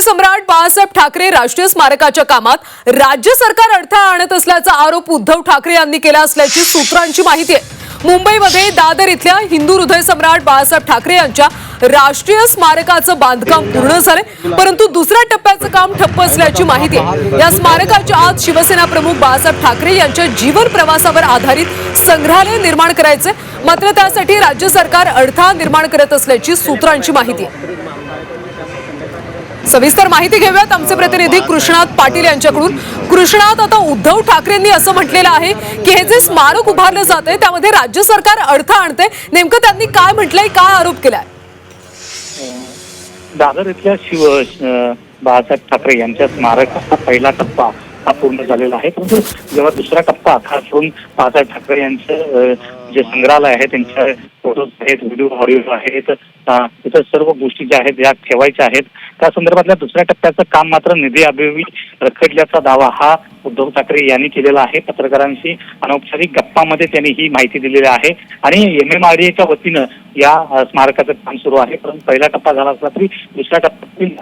सम्राट बाळासाहेब ठाकरे राष्ट्रीय स्मारकाच्या कामात राज्य सरकार अडथळा आणत असल्याचा आरोप उद्धव ठाकरे यांनी केला असल्याची सूत्रांची माहिती आहे. मुंबईमध्ये दादर इथल्या हिंदू हृदय सम्राट बाळासाहेब ठाकरे यांच्या राष्ट्रीय स्मारकाचं बांधकाम पूर्ण झालंय. परंतु दुसऱ्या टप्प्याचं काम ठप्प असल्याची माहिती आहे. या स्मारकाच्या आत शिवसेना प्रमुख बाळासाहेब ठाकरे यांच्या जीवन प्रवासावर आधारित संग्रहालय निर्माण करायचे मात्र त्यासाठी राज्य सरकार अडथळा निर्माण करत असल्याची सूत्रांची माहिती आहे. सविस्तर माहिती घेऊयात. आमचे प्रतिनिधी कृष्णात पाटील यांच्याकडून. कृष्णात आता उद्धव ठाकरेंनी असं म्हटलेलं आहे की हे जे स्मारक उभारलं जात आहे त्यामध्ये राज्य सरकार अडथळा आणते नेमकं त्यांनी काय म्हटलंय काय आरोप केलाय? दादर इथल्या शिव बाळासाहेब ठाकरे यांच्या स्मारकाचा पहिला टप्पा हा पूर्ण झालेला आहे. परंतु जेव्हा दुसरा टप्पा खास करून बाळासाहेब ठाकरे यांचं जे संग्रहालय आहे त्यांच्या फोटोज आहेत व्हिडिओ ऑडिओ आहेत इतर सर्व गोष्टी ज्या आहेत या ठेवायच्या आहेत. त्या संदर्भातल्या दुसऱ्या टप्प्याचं काम मात्र निधी अभावी रखडल्याचा दावा हा उद्धव ठाकरे यांनी केलेला आहे. पत्रकारांशी अनौपचारिक गप्पामध्ये त्यांनी ही माहिती दिलेली आहे. आणि एम एम आर च्या वतीनं या स्मारकाचं काम सुरू आहे. परंतु पहिला टप्पा झाला असला तरी दुसऱ्या टप्प्यातील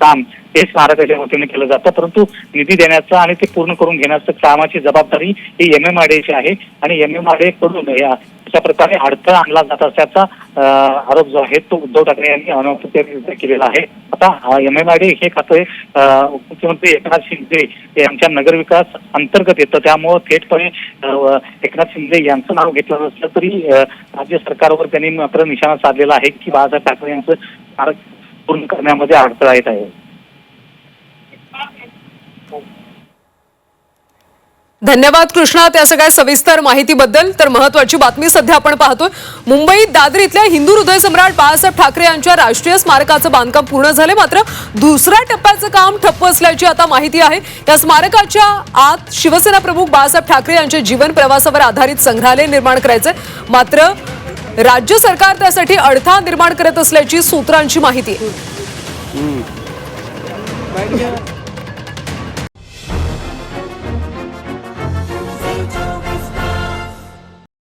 काम हे स्मारकाच्या वतीने केलं जातं. परंतु निधी देण्याचं आणि ते पूर्ण करून घेण्याचं कामाची जबाबदारी ही एम एम ची आहे. आणि एम एम आरकडून अशा प्रकारे अडथळा आणला जात असल्याचा आरोप जो आहे तो उद्धव ठाकरे यांनी अनौपचारिकरित्या केलेला आहे. आता एम एम आर हे खातं मुख्यमंत्री एकनाथ शिंदे यांच्या नगरविकास अंतर्गत येतं. त्यामुळं थेटपणे एकनाथ शिंदे यांचं नाव घेतलं नसलं तरी राज्य सरकारवर त्यांनी मात्र निशाणा साधलेला आहे की बाळासाहेब ठाकरे यांचं स्मारक पूर्ण करण्यामध्ये अडथळा येत आहे. धन्यवाद कृष्णा त्या सगळ्या सविस्तर माहितीबद्दल. तर महत्वाची बातमी सध्या आपण पाहतोय. मुंबईत दादर इथल्या हिंदू हृदय सम्राट बाळासाहेब ठाकरे यांच्या राष्ट्रीय स्मारकाचं बांधकाम पूर्ण झाले. मात्र दुसऱ्या टप्प्याचं काम ठप्प असल्याची आता माहिती आहे. या स्मारकाच्या आत शिवसेना प्रमुख बाळासाहेब ठाकरे यांच्या जीवन प्रवासावर आधारित संग्रहालय निर्माण करायचंय. मात्र राज्य सरकार त्यासाठी अडथळा निर्माण करत असल्याची सूत्रांची माहिती. आहे